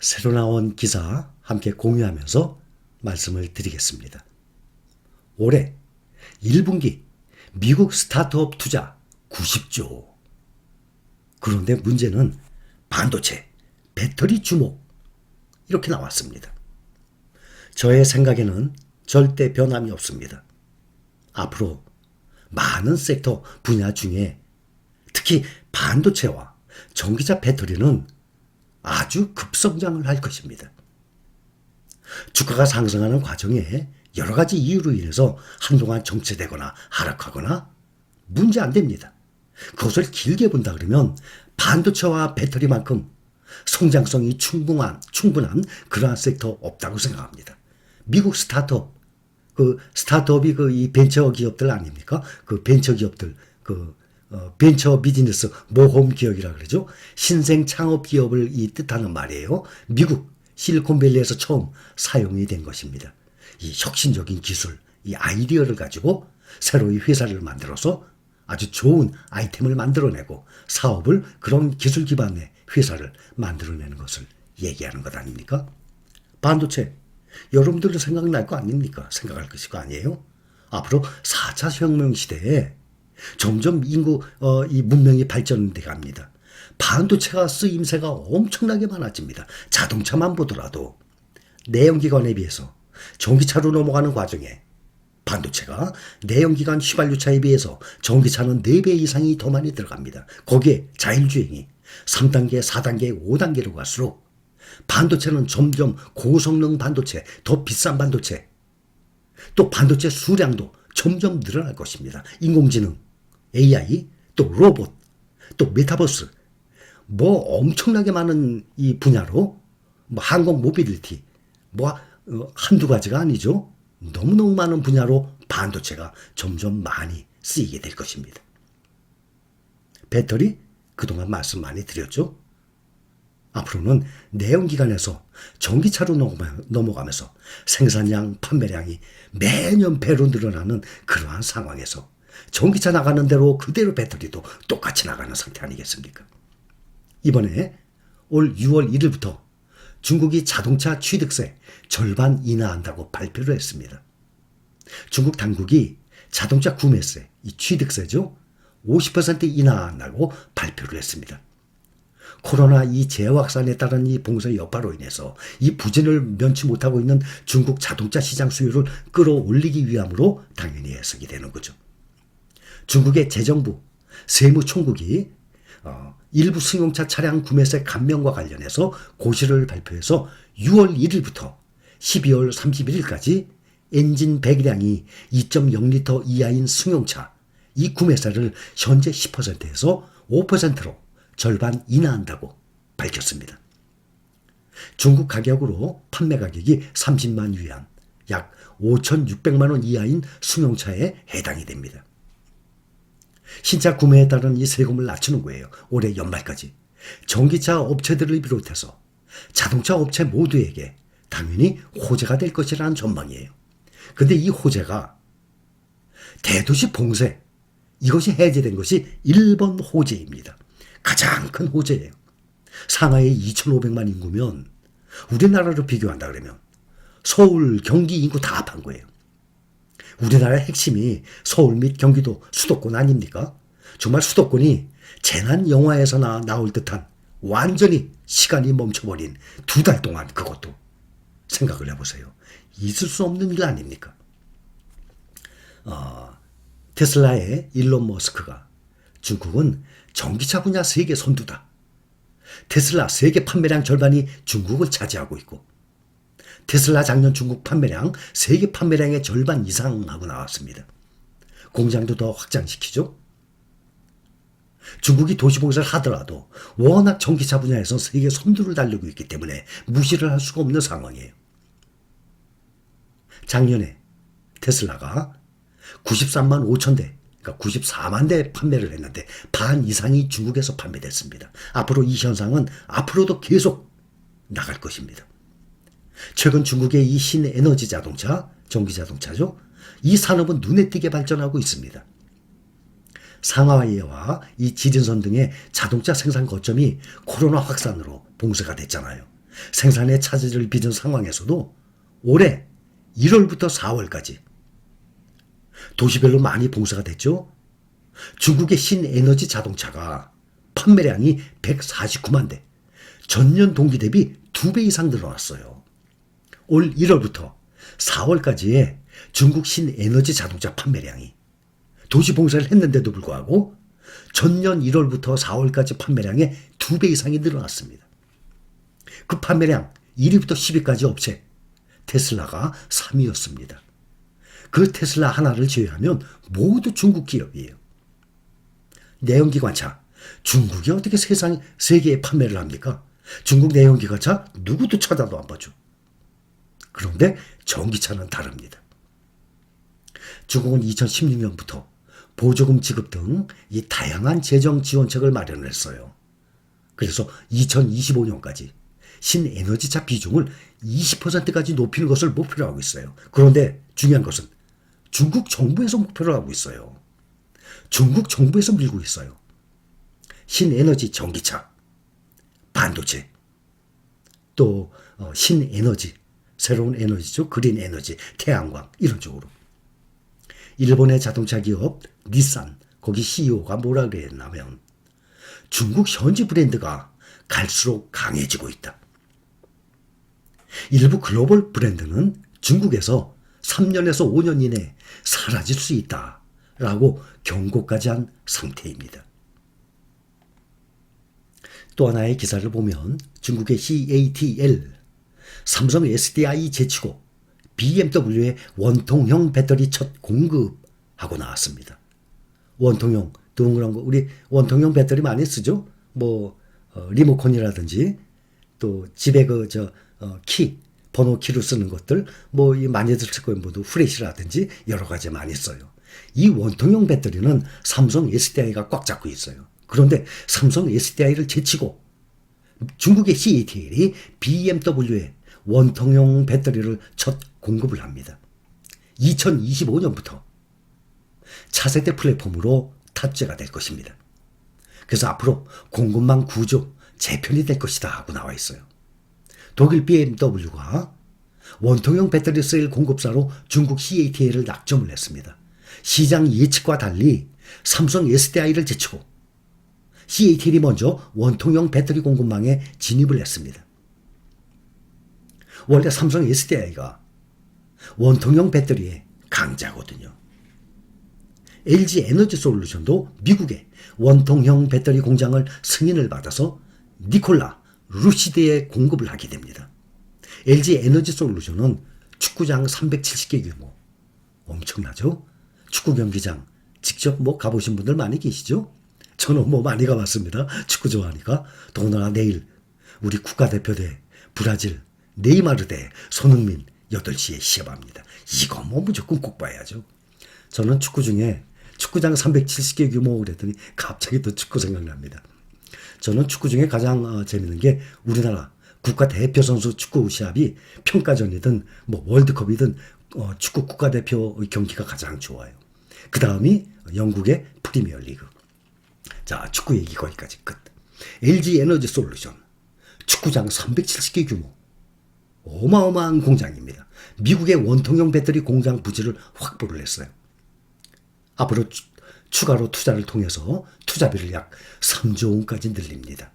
새로 나온 기사 함께 공유하면서 말씀을 드리겠습니다. 올해 1분기 미국 스타트업 투자 90조. 그런데 문제는 반도체, 배터리 주목. 이렇게 나왔습니다. 저의 생각에는 절대 변함이 없습니다. 앞으로 많은 섹터 분야 중에 특히 반도체와 전기차 배터리는 아주 급성장을 할 것입니다. 주가가 상승하는 과정에 여러 가지 이유로 인해서 한동안 정체되거나 하락하거나 문제 안 됩니다. 그것을 길게 본다 그러면 반도체와 배터리만큼 성장성이 충분한, 충분한 그러한 섹터 없다고 생각합니다. 미국 스타트업, 그 스타트업이 그 이 벤처 기업들 아닙니까? 그 벤처 기업들, 그 어, 벤처 비즈니스 모험 기업이라 그러죠. 신생 창업 기업을 이 뜻하는 말이에요. 미국 실리콘밸리에서 처음 사용이 된 것입니다. 이 혁신적인 기술, 이 아이디어를 가지고 새로 이 회사를 만들어서 아주 좋은 아이템을 만들어내고 사업을 그런 기술 기반의 회사를 만들어내는 것을 얘기하는 것 아닙니까? 반도체 여러분들도 생각날 거 아닙니까? 생각할 것이고 아니에요? 앞으로 4차 혁명 시대에 점점 인구 어, 이 문명이 발전돼 갑니다. 반도체가 쓰임새가 엄청나게 많아집니다. 자동차만 보더라도 내연기관에 비해서 전기차로 넘어가는 과정에 반도체가 내연기관 휘발유차에 비해서 전기차는 4배 이상이 더 많이 들어갑니다. 거기에 자율주행이 3단계, 4단계, 5단계로 갈수록 반도체는 점점 고성능 반도체, 더 비싼 반도체, 또 반도체 수량도 점점 늘어날 것입니다. 인공지능, AI, 또 로봇, 또 메타버스, 뭐 엄청나게 많은 이 분야로 뭐 항공 모빌리티, 뭐 어, 한두 가지가 아니죠. 너무너무 많은 분야로 반도체가 점점 많이 쓰이게 될 것입니다. 배터리 그동안 말씀 많이 드렸죠. 앞으로는 내연기관에서 전기차로 넘어가- 넘어가면서 생산량, 판매량이 매년 배로 늘어나는 그러한 상황에서 전기차 나가는 대로 그대로 배터리도 똑같이 나가는 상태 아니겠습니까? 이번에 올 6월 1일부터 중국이 자동차 취득세 절반 인하한다고 발표를 했습니다. 중국 당국이 자동차 구매세, 이 취득세죠? 50% 인하한다고 발표를 했습니다. 코로나 이 재확산에 따른 이 봉쇄 여파로 인해서 이 부진을 면치 못하고 있는 중국 자동차 시장 수요를 끌어올리기 위함으로 당연히 해석이 되는 거죠. 중국의 재정부 세무총국이 어, 일부 승용차 차량 구매세 감면과 관련해서 고시를 발표해서 6월 1일부터 12월 31일까지 엔진 배기량이 2.0리터 이하인 승용차 이 구매세를 현재 10%에서 5%로 절반 인하한다고 밝혔습니다. 중국 가격으로 판매 가격이 30만 위안, 약 5,600만 원 이하인 승용차에 해당이 됩니다. 신차 구매에 따른 이 세금을 낮추는 거예요. 올해 연말까지. 전기차 업체들을 비롯해서 자동차 업체 모두에게 당연히 호재가 될 것이라는 전망이에요. 근데 이 호재가 대도시 봉쇄, 이것이 해제된 것이 1번 호재입니다. 가장 큰 호재예요. 상하이 2,500만 인구면 우리나라로 비교한다 그러면 서울, 경기 인구 다 합한 거예요. 우리나라의 핵심이 서울 및 경기도 수도권 아닙니까? 정말 수도권이 재난 영화에서나 나올 듯한 완전히 시간이 멈춰버린 두 달 동안 그것도 생각을 해보세요. 있을 수 없는 일 아닙니까? 어, 테슬라의 일론 머스크가 중국은 전기차 분야 세계 선두다. 테슬라 세계 판매량 절반이 중국을 차지하고 있고 테슬라 작년 중국 판매량 세계 판매량의 절반 이상 하고 나왔습니다. 공장도 더 확장시키죠. 중국이 도시봉쇄를 하더라도 워낙 전기차 분야에서 세계 선두를 달리고 있기 때문에 무시를 할 수가 없는 상황이에요. 작년에 테슬라가 93만 5천 대, 그러니까 94만 대 판매를 했는데 반 이상이 중국에서 판매됐습니다. 앞으로 이 현상은 앞으로도 계속 나갈 것입니다. 최근 중국의 이 신에너지 자동차, 전기 자동차죠. 이 산업은 눈에 띄게 발전하고 있습니다. 상하이와 이 지진선 등의 자동차 생산 거점이 코로나 확산으로 봉쇄가 됐잖아요. 생산의 차질을 빚은 상황에서도 올해 1월부터 4월까지 도시별로 많이 봉사가 됐죠. 중국의 신에너지 자동차가 판매량이 149만 대, 전년 동기 대비 2배 이상 늘어났어요. 올 1월부터 4월까지의 중국 신에너지 자동차 판매량이 도시 봉사를 했는데도 불구하고 전년 1월부터 4월까지 판매량의 2배 이상이 늘어났습니다. 그 판매량 1위부터 10위까지 업체 테슬라가 3위였습니다. 그 테슬라 하나를 제외하면 모두 중국 기업이에요. 내연기관차 중국이 어떻게 세상 세계에 판매를 합니까? 중국 내연기관차 누구도 쳐다도 안 봐줘. 그런데 전기차는 다릅니다. 중국은 2016년부터 보조금 지급 등 이 다양한 재정 지원책을 마련했어요. 그래서 2025년까지 신에너지차 비중을 20%까지 높이는 것을 목표로 하고 있어요. 그런데 중요한 것은 중국 정부에서 목표로 하고 있어요. 중국 정부에서 밀고 있어요. 신에너지 전기차, 반도체, 또 어, 신에너지, 새로운 에너지죠. 그린 에너지, 태양광 이런 쪽으로. 일본의 자동차 기업 닛산 거기 CEO가 뭐라 그랬냐면 중국 현지 브랜드가 갈수록 강해지고 있다. 일부 글로벌 브랜드는 중국에서 3년에서 5년 이내 사라질 수 있다. 라고 경고까지 한 상태입니다. 또 하나의 기사를 보면 중국의 CATL, 삼성 SDI 제치고 BMW의 원통형 배터리 첫 공급하고 나왔습니다. 원통형 동그란 거 우리 원통형 배터리 많이 쓰죠. 뭐 어, 리모컨이라든지 또 집에 그저 어, 키 번호 키로 쓰는 것들 뭐 이 많이들 쓸 거예요. 모두 후레쉬라든지 여러 가지 많이 써요. 이 원통형 배터리는 삼성 SDI가 꽉 잡고 있어요. 그런데 삼성 SDI를 제치고 중국의 CATL이 BMW에 원통형 배터리를 첫 공급을 합니다. 2025년부터 차세대 플랫폼으로 탑재가 될 것입니다. 그래서 앞으로 공급망 구조 재편이 될 것이다 하고 나와 있어요. 독일 BMW가 원통형 배터리 세일 공급사로 중국 CATL을 낙점을 했습니다. 시장 예측과 달리 삼성 SDI를 제치고 CATL이 먼저 원통형 배터리 공급망에 진입을 했습니다. 원래 삼성 SDI가 원통형 배터리의 강자거든요. LG 에너지 솔루션도 미국의 원통형 배터리 공장을 승인을 받아서 니콜라 루시드에 공급을 하게 됩니다. LG 에너지 솔루션은 축구장 370개 규모. 엄청나죠? 축구 경기장 직접 뭐 가보신 분들 많이 계시죠? 저는 뭐 많이 가봤습니다. 축구 좋아하니까. 더군다나 내일 우리 국가대표대 브라질 네이마르 대 손흥민 8시에 시합합니다. 이거 뭐 무조건 꼭 봐야죠. 저는 축구 중에 축구장 370개 규모 그랬더니 갑자기 또 축구 생각납니다. 저는 축구 중에 가장 어, 재밌는 게 우리나라 국가 대표 선수 축구 시합이 평가전이든 뭐 월드컵이든 어, 축구 국가 대표 경기가 가장 좋아요. 그 다음이 영국의 프리미어 리그. 자, 축구 얘기 거기까지 끝. LG 에너지 솔루션. 축구장 370개 규모. 어마어마한 공장입니다. 미국의 원통형 배터리 공장 부지를 확보를 했어요. 앞으로 추, 추가로 투자를 통해서 투자비를 약 3조 원까지 늘립니다.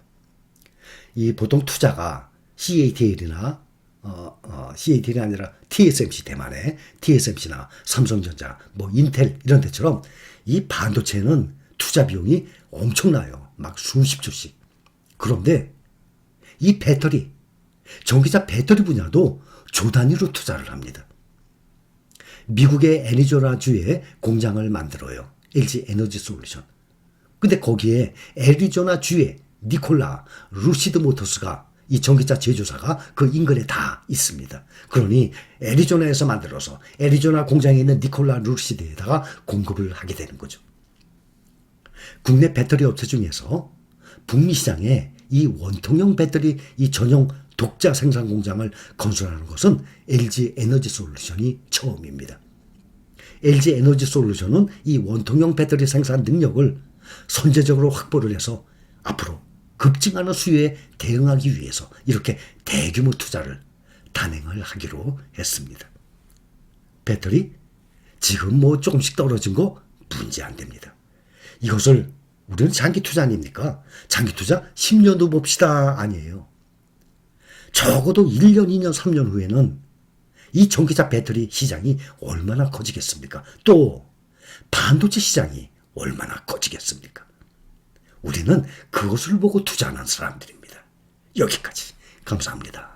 이 보통 투자가 CATL이나 어, 어, CATL이 아니라 TSMC 대만의 TSMC나 삼성전자, 뭐 인텔 이런 데처럼 이 반도체는 투자 비용이 엄청나요. 막 수십 조씩. 그런데 이 배터리, 전기차 배터리 분야도 조 단위로 투자를 합니다. 미국의 애리조나주에 공장을 만들어요. LG 에너지 솔루션. 근데 거기에 애리조나주에 니콜라 루시드 모터스가 이 전기차 제조사가 그 인근에 다 있습니다. 그러니 애리조나에서 만들어서 애리조나 공장에 있는 니콜라 루시드에다가 공급을 하게 되는 거죠. 국내 배터리 업체 중에서 북미 시장에 이 원통형 배터리 이 전용 독자 생산 공장을 건설하는 것은 LG 에너지 솔루션이 처음입니다. LG 에너지 솔루션은 이 원통형 배터리 생산 능력을 선제적으로 확보를 해서 앞으로 급증하는 수요에 대응하기 위해서 이렇게 대규모 투자를 단행을 하기로 했습니다. 배터리 지금 뭐 조금씩 떨어진 거 문제 안 됩니다. 이것을 우리는 장기 투자 아닙니까? 장기 투자 10년도 봅시다 아니에요. 적어도 1년, 2년, 3년 후에는 이 전기차 배터리 시장이 얼마나 커지겠습니까? 또 반도체 시장이 얼마나 커지겠습니까? 우리는 그것을 보고 투자하는 사람들입니다. 여기까지 감사합니다.